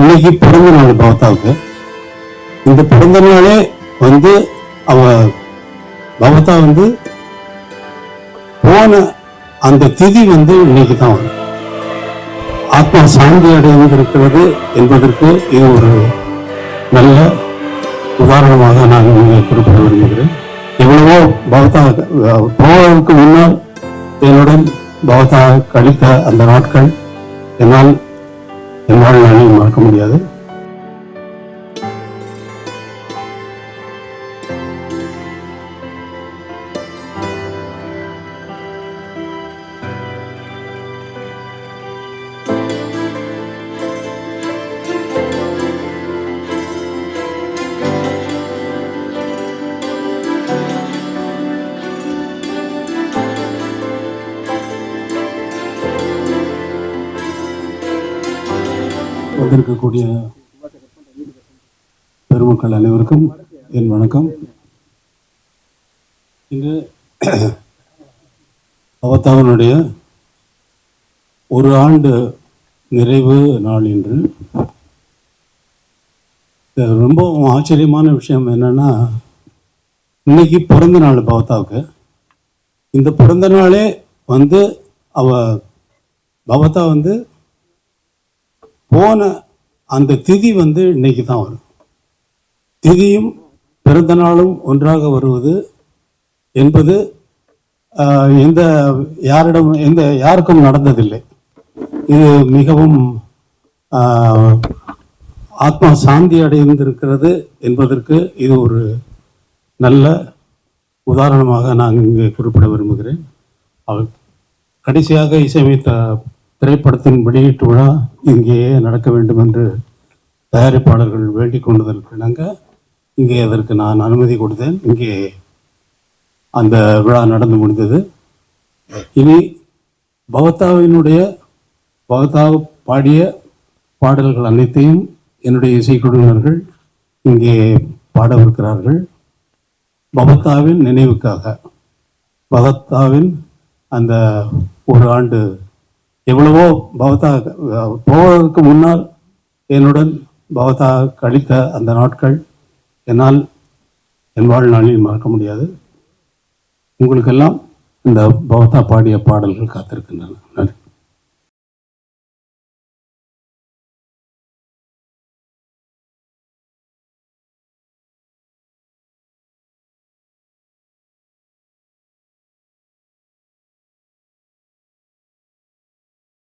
இன்னைக்கு பிறந்த நாள் பவதாவுக்கு இந்த பிறந்த நாளே வந்து அவ பவதா வந்து போன அந்த திதி வந்து இன்னைக்கு தான் வரும். ஆத்மா சாந்தி அடைந்திருக்கிறது என்பதற்கு இது ஒரு நல்ல உதாரணமாக நான் இங்கே குறிப்பிட விரும்புகிறேன். எவ்வளவோ பவதா போவதற்கு முன்னால் என்னுடன் பவதா கழித்த அந்த நாட்கள் என்னால் என் வாழ்நாளில் மறக்க முடியாது வந்திருக்கக்கூடிய பெருமக்கள் அனைவருக்கும் என் வணக்கம். இங்கு அவத்தாவனுடைய ஒரு ஆண்டு நிறைவு நாள் இன்று ரொம்ப ஆச்சரியமான விஷயம் என்னன்னா இன்னைக்கு பிறந்த நாள் பவத்தாவுக்கு இந்த பிறந்த நாளே வந்து அவ பவதா வந்து போன அந்த திதி வந்து இன்னைக்கு தான் வரும். திதியும் பிறந்த நாளும் ஒன்றாக வருவது என்பது எந்த யாரிடம் எந்த யாருக்கும் நடந்ததில்லை. இது மிகவும் ஆத்மா சாந்தி அடைந்திருக்கிறது என்பதற்கு இது ஒரு நல்ல உதாரணமாக நான் இங்கே குறிப்பிட விரும்புகிறேன். அவர் கடைசியாக இசையமைத்த திரைப்படத்தின் வெளியீட்டு விழா இங்கேயே நடக்க வேண்டும் என்று தயாரிப்பாளர்கள் வேண்டிக் கொண்டதற்கு இணங்க இங்கே அதற்கு நான் அனுமதி கொடுத்தேன். இங்கே அந்த விழா நடந்து முடிந்தது. இனி பவதாவினுடைய பவதா பாடிய பாடல்கள் அனைத்தையும் என்னுடைய இசைக்குழுவினர்கள் இங்கே பாடவிருக்கிறார்கள். பவத்தாவின் நினைவுக்காக பவத்தாவின் அந்த ஒரு ஆண்டு எவ்வளவோ பவதா போவதற்கு முன்னால் என்னுடன் பவதா கழித்த அந்த நாட்கள் என்னால் என் வாழ்நாளில் மறக்க முடியாது. உங்களுக்கெல்லாம் இந்த பவதா பாடிய பாடல்கள் காத்திருக்கின்றன. நன்றி.